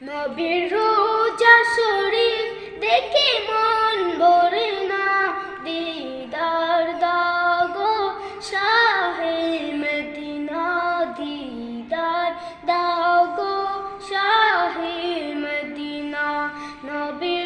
নবীর রোজা শরীফ দেখে মন ভরে না। দিদার দাগো শাহে মদিনা, দিদার দাগো শাহে মদিনা। নবীর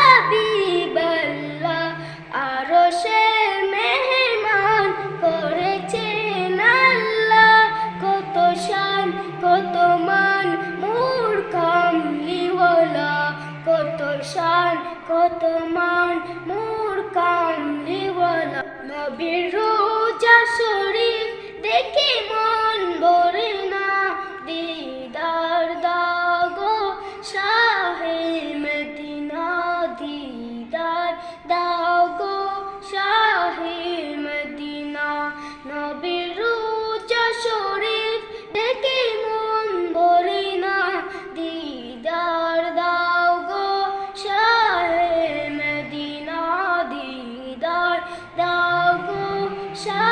শান কত মান মোর কামলিওয়ালা নবীর রোজা শরীর দেখে মোর show.